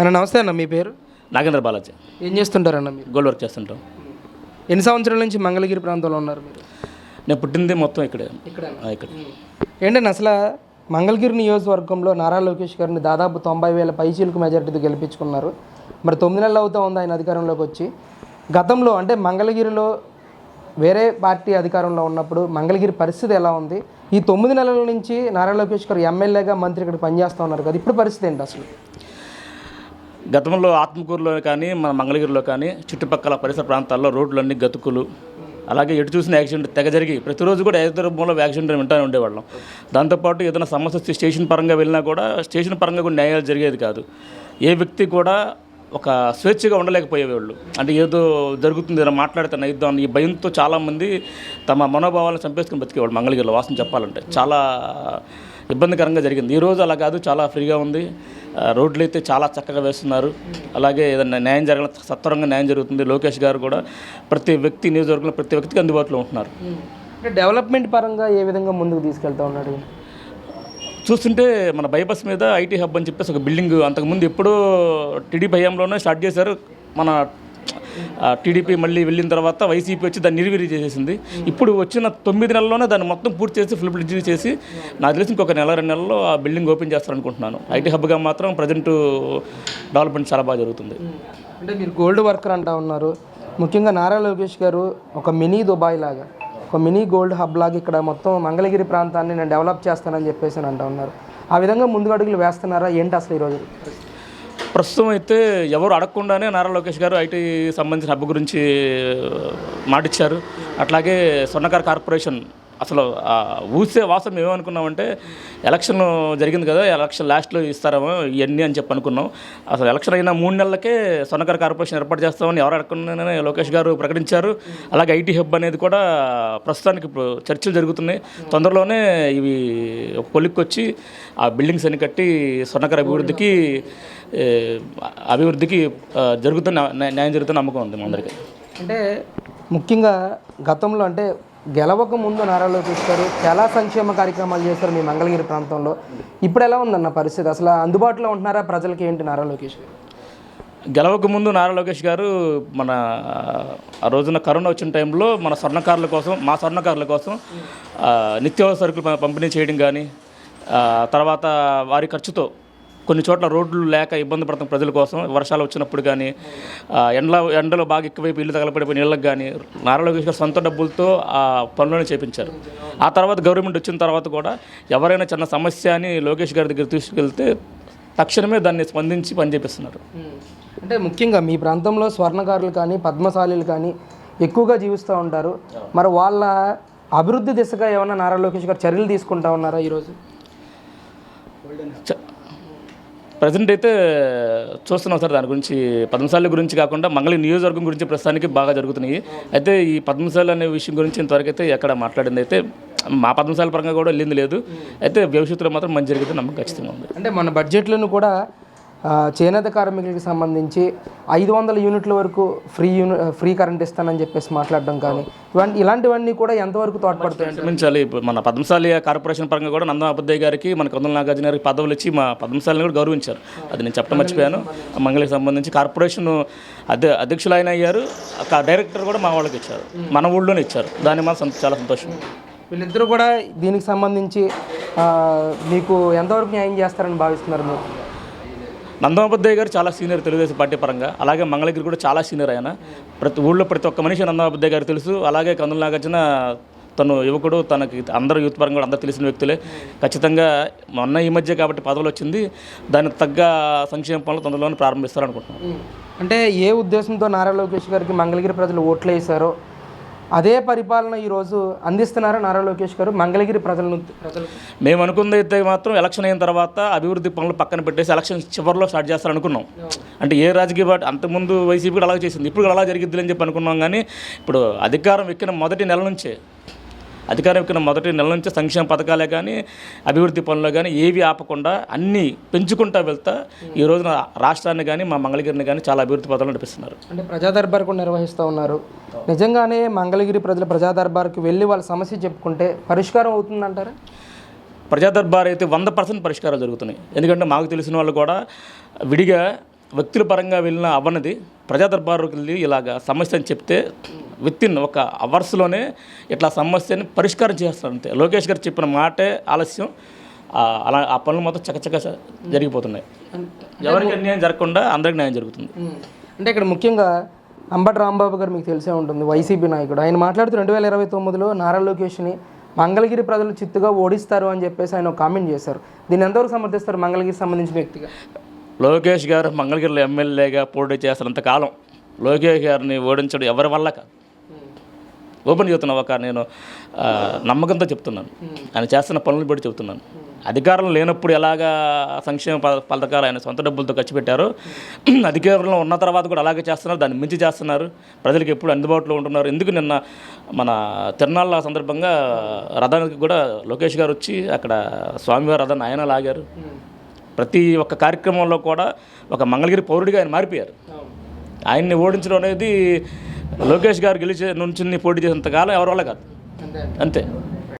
అన్న నమస్తే అన్న మీ పేరు? నాగేంద్ర బాలాజీ. ఏం చేస్తుంటారన్న మీరు? గోల్డ్ వర్క్ చేస్తుంటాం. ఎన్ని సంవత్సరాల నుంచి మంగళగిరి ప్రాంతంలో ఉన్నారు మీరు? నేను పుట్టింది మొత్తం ఇక్కడే. ఇక్కడ. ఇక్కడ ఏంటంటే అసలు మంగళగిరి నియోజకవర్గంలో నారా లోకేష్ గారిని దాదాపు తొంభై వేల పైచీలకు మెజారిటీతో గెలిపించుకున్నారు. మరి తొమ్మిది నెలలు అవుతా ఉంది ఆయన అధికారంలోకి వచ్చి. గతంలో అంటే మంగళగిరిలో వేరే పార్టీ అధికారంలో ఉన్నప్పుడు మంగళగిరి పరిస్థితి ఎలా ఉంది? ఈ తొమ్మిది నెలల నుంచి నారా లోకేష్ గారు ఎమ్మెల్యేగా మంత్రి ఇక్కడ పనిచేస్తూ ఉన్నారు కదా ఇప్పుడు పరిస్థితి ఏంటి అసలు? గతంలో ఆత్మకూరులో కానీ మన మంగళగిరిలో కానీ చుట్టుపక్కల పరిసర ప్రాంతాల్లో రోడ్లన్నీ గతుకులు. అలాగే ఎటు చూసిన యాక్సిడెంట్ తెగ జరిగి ప్రతిరోజు కూడా ఏదో రూపంలో యాక్సిడెంట్ వింటూనే ఉండేవాళ్ళం. దాంతోపాటు ఏదైనా సమస్య స్టేషన్ పరంగా వెళ్ళినా కూడా స్టేషన్ పరంగా కూడా న్యాయాలు జరిగేది కాదు. ఏ వ్యక్తి కూడా ఒక స్వేచ్ఛగా ఉండలేకపోయేవాళ్ళు. అంటే ఏదో జరుగుతుంది ఏదో మాట్లాడితే నైద్దాం ఈ భయంతో చాలామంది తమ మనోభావాలను చంపేసుకుని బతికేవాళ్ళు మంగళగిరిలో వాసన చెప్పాలంటే. చాలా ఇబ్బందికరంగా జరిగింది. ఈ రోజు అలా కాదు చాలా ఫ్రీగా ఉంది. రోడ్లు అయితే చాలా చక్కగా వేస్తున్నారు. అలాగే ఏదైనా న్యాయం జరగడం సత్వరంగా న్యాయం జరుగుతుంది. లోకేష్ గారు కూడా ప్రతి వ్యక్తి నియోజకవర్గంలో ప్రతి వ్యక్తికి అందుబాటులో ఉంటున్నారు. అంటే డెవలప్మెంట్ పరంగా ఏ విధంగా ముందుకు తీసుకెళ్తా ఉన్నాడు చూస్తుంటే మన బైపాస్ మీద ఐటీ హబ్ అని చెప్పేసి ఒక బిల్డింగ్ అంతకుముందు ఎప్పుడో టీడీపీ హయాంలోనే స్టార్ట్ చేశారు. మన టీడీపీ మళ్ళీ వెళ్ళిన తర్వాత వైసీపీ వచ్చి దాన్ని నిర్వీర్య చేసేసింది. ఇప్పుడు వచ్చిన తొమ్మిది నెలల్లోనే దాన్ని మొత్తం పూర్తి చేసి ఫుల్ బ్రిడ్జ్ చేసి నాకు తెలిసి ఇంకొక నెల రెండు నెలల్లో ఆ బిల్డింగ్ ఓపెన్ చేస్తారనుకుంటున్నాను. ఐటీ హబ్గా మాత్రం ప్రజెంట్ డెవలప్మెంట్ చాలా బాగా జరుగుతుంది. అంటే మీరు గోల్డ్ వర్కర్ అంటా ఉన్నారు. ముఖ్యంగా నారా లోకేష్ గారు ఒక మినీ దుబాయ్ లాగా ఒక మినీ గోల్డ్ హబ్ లాగా ఇక్కడ మొత్తం మంగళగిరి ప్రాంతాన్ని నేను డెవలప్ చేస్తానని చెప్పేసి అని అంటా ఉన్నారు. ఆ విధంగా ముందుకు అడుగులు వేస్తున్నారా? ఏంటి అసలు ఈరోజు ప్రస్తుతం అయితే ఎవరు అడగకుండానే నారా లోకేష్ గారు ఐటీ సంబంధించిన హబ్ గురించి మాటిచ్చారు. అట్లాగే స్వర్ణకార్ కార్పొరేషన్ అసలు ఊసే వాసం ఏమనుకున్నామంటే ఎలక్షన్ జరిగింది కదా ఎలక్షన్ లాస్ట్లో ఇస్తారేమో ఇవన్నీ అని చెప్పి అనుకున్నాం. అసలు ఎలక్షన్ అయిన మూడు నెలలకే స్వర్ణకార్ కార్పొరేషన్ ఏర్పాటు చేస్తామని ఎవరు అడగకుండానే లోకేష్ గారు ప్రకటించారు. అలాగే ఐటీ హబ్ అనేది కూడా ప్రస్తుతానికి ఇప్పుడు చర్చలు జరుగుతున్నాయి. తొందరలోనే ఇవి ఒక కొలిక్కి వచ్చి ఆ బిల్డింగ్స్ అన్ని కట్టి స్వర్ణకార అభివృద్ధికి అభివృద్ధికి జరుగుతున్న న్యాయ- జరుగుతున్న నమ్మకం ఉంది మా అందరికీ. అంటే ముఖ్యంగా గతంలో అంటే గెలవక ముందు నారా లోకేష్ గారు చాలా సంక్షేమ కార్యక్రమాలు చేశారు మీ మంగళగిరి ప్రాంతంలో. ఇప్పుడు ఎలా ఉందన్న పరిస్థితి? అసలు అందుబాటులో ఉంటున్నారా? ప్రజలకి ఏంటి నారా లోకేష్ గారు? గెలవక ముందు నారా లోకేష్ గారు మన ఆ రోజున కరోనా వచ్చిన టైంలో మన స్వర్ణకారుల కోసం మా స్వర్ణకారుల కోసం నిత్యావసర సరుకులు పంపిణీ చేయడం కానీ తర్వాత వారి ఖర్చుతో కొన్ని చోట్ల రోడ్లు లేక ఇబ్బంది పడుతున్న ప్రజల కోసం వర్షాలు వచ్చినప్పుడు కానీ ఆ, ఎండల ఎండలో బాగా ఎక్కువైపు ఇల్లు తగలపడిపోయిన నీళ్ళకి కానీ నారా లోకేష్ గారు సొంత డబ్బులతో ఆ పనులను చేపించారు. ఆ తర్వాత గవర్నమెంట్ వచ్చిన తర్వాత కూడా ఎవరైనా చిన్న సమస్య అని లోకేష్ గారి దగ్గర తీసుకెళ్తే తక్షణమే దాన్ని స్పందించి పనిచేపిస్తున్నారు అంటే ముఖ్యంగా మీ ప్రాంతంలో స్వర్ణకారులు కానీ పద్మశాలీలు కానీ ఎక్కువగా జీవిస్తూ ఉంటారు. మరి వాళ్ళ అభివృద్ధి దిశగా ఏమైనా నారా లోకేష్ గారు చర్యలు తీసుకుంటా ఉన్నారా ఈరోజు? ప్రజెంట్ అయితే చూస్తున్నాం సార్ దాని గురించి పద్మశాలి గురించి కాకుండా మంగళి నియోజకవర్గం గురించి ప్రస్తుతానికి బాగా జరుగుతున్నాయి. అయితే ఈ పద్మశాలి అనే విషయం గురించి ఇంతవరకు అయితే ఎక్కడ మాట్లాడింది అయితే మా పద్మశాల పరంగా కూడా వెళ్ళింది లేదు. అయితే భవిష్యత్తులో మాత్రం మంచి జరిగితే నమ్మకం ఖచ్చితంగా ఉంది. అంటే మన బడ్జెట్లను కూడా చేనేత కార్మికులకి సంబంధించి ఐదు వందల యూనిట్ల వరకు ఫ్రీ యూని ఫ్రీ కరెంట్ ఇస్తానని చెప్పేసి మాట్లాడడం కానీ ఇవన్నీ ఇలాంటివన్నీ కూడా ఎంతవరకు ఇప్పుడు మన పద్మశాలి కార్పొరేషన్ పరంగా కూడా నందం అబద్దయ్య గారికి మన కొందల నాగార్జున గారికి పదవులు ఇచ్చి మా పద్మశాలిని కూడా గౌరవించారు. అది నేను చెప్పడం మర్చిపోయాను. ఆ మంగళకి సంబంధించి కార్పొరేషన్ అధ్య అధ్యక్షులు ఆయన అయ్యారు డైరెక్టర్ కూడా మా వాళ్ళకి ఇచ్చారు. మన ఊళ్ళోనే ఇచ్చారు. దాని మాత్రం సంత- చాలా సంతోషం. వీళ్ళిద్దరూ కూడా దీనికి సంబంధించి మీకు ఎంతవరకు న్యాయం చేస్తారని భావిస్తున్నారు మీరు? నందమబద్దయ్య గారు చాలా సీనియర్ తెలుగుదేశం పార్టీ పరంగా అలాగే మంగళగిరి కూడా చాలా సీనియర్ ఆయన. ప్రతి ఊళ్ళో ప్రతి ఒక్క మనిషి నందమబద్దయ్య గారు తెలుసు. అలాగే కందుల నాగార్జున తను యువకుడు తనకి అందరూ యూత్ పరంగా కూడా అందరూ తెలిసిన వ్యక్తులే. ఖచ్చితంగా మొన్న ఈ మధ్య కాబట్టి పదవులు వచ్చింది. దానికి తగ్గ సంక్షేమ పనులు తొందరలోనే ప్రారంభిస్తారనుకుంటున్నాను అంటే ఏ ఉద్దేశంతో నారా లోకేష్ గారికి మంగళగిరి ప్రజలు ఓట్లు వేశారో అదే పరిపాలన ఈరోజు అందిస్తున్నారు నారా లోకేష్ గారు. మంగళగిరి ప్రజలను మేము అనుకుంది అయితే మాత్రం ఎలక్షన్ అయిన తర్వాత అభివృద్ధి పనులు పక్కన పెట్టేసి ఎలక్షన్ చివరిలో స్టార్ట్ చేస్తారనుకున్నాం. అంటే ఏ రాజకీయ పార్టీ అంతకుముందు వైసీపీ కూడా అలాగే చేసింది. ఇప్పుడు అలా జరిగిద్ది అని చెప్పి అనుకున్నాం కానీ ఇప్పుడు అధికారం ఎక్కిన మొదటి నెల నుంచే అధికారం ఎక్కిన మొదటి నెల నుంచి సంక్షేమ పథకాలే కానీ అభివృద్ధి పనులు కానీ ఏవి ఆపకుండా అన్నీ పెంచుకుంటా వెళ్తా ఈ రోజున రాష్ట్రాన్ని కానీ మా మంగళగిరిని కానీ చాలా అభివృద్ధి పథకాలు నడిపిస్తున్నారు. అంటే ప్రజా దర్బార్ కూడా నిర్వహిస్తూ ఉన్నారు. నిజంగానే మంగళగిరి ప్రజలు ప్రజా దర్బార్కి వెళ్ళి వాళ్ళ సమస్య చెప్పుకుంటే పరిష్కారం అవుతుందంటారా? ప్రజా దర్బార్ అయితే వంద పర్సెంట్ పరిష్కారాలు జరుగుతున్నాయి. ఎందుకంటే మాకు తెలిసిన వాళ్ళు కూడా విడిగా వ్యక్తుల పరంగా వెళ్ళిన అవ్వనిది ప్రజా దర్బారుకి వెళ్ళి ఇలాగ సమస్య అని చెప్తే విత్ ఇన్ ఒక అవర్స్లోనే ఇట్లా సమస్యని పరిష్కారం చేస్తారు అంతే. లోకేష్ గారు చెప్పిన మాటే ఆలస్యం. అలా ఆ పనులు మొత్తం చకచక జరిగిపోతున్నాయి. ఎవరికి అన్యాయం జరగకుండా అందరికి న్యాయం జరుగుతుంది. అంటే ఇక్కడ ముఖ్యంగా అంబటి రాంబాబు గారు మీకు తెలిసే ఉంటుంది వైసీపీ నాయకుడు. ఆయన మాట్లాడుతూ రెండు వేల ఇరవై తొమ్మిదిలో నారా లోకేష్ని మంగళగిరి ప్రజలు చిత్తుగా ఓడిస్తారు అని చెప్పేసి ఆయన కామెంట్ చేశారు. దీన్ని ఎంతవరకు సమర్థిస్తారు మంగళగిరి సంబంధించిన వ్యక్తిగా? లోకేష్ గారు మంగళగిరిలో ఎమ్మెల్యేగా పోటీ చేస్తున్నంత కాలం లోకేష్ గారిని ఓడించడం ఎవరి వల్ల కాదు. ఓపెన్ చెప్తున్నా ఒక నేను నమ్మకంతో చెప్తున్నాను. ఆయన చేస్తున్న పనులు బట్టి చెప్తున్నాను. అధికారం లేనప్పుడు ఎలాగా సంక్షేమ పథకాలు ఆయన సొంత డబ్బులతో ఖర్చు పెట్టారో అధికారంలో ఉన్న తర్వాత కూడా అలాగే చేస్తున్నారు దాన్ని మించి చేస్తున్నారు. ప్రజలకు ఎప్పుడు అందుబాటులో ఉంటున్నారు. ఎందుకు నిన్న మన తిరునాళ్ళ సందర్భంగా రథానికి కూడా లోకేష్ గారు వచ్చి అక్కడ స్వామివారి రథాన్ని ఆయన లాగారు. ప్రతి ఒక్క కార్యక్రమంలో కూడా ఒక మంగళగిరి పౌరుడిగా ఆయన మారిపోయారు. ఆయన్ని ఓడించడం అనేది లోకేష్ గారు గెలిచే నుంచి పోటీ చేసినంత కాలం ఎవరి వల్ల కాదు. అంతే అంతే.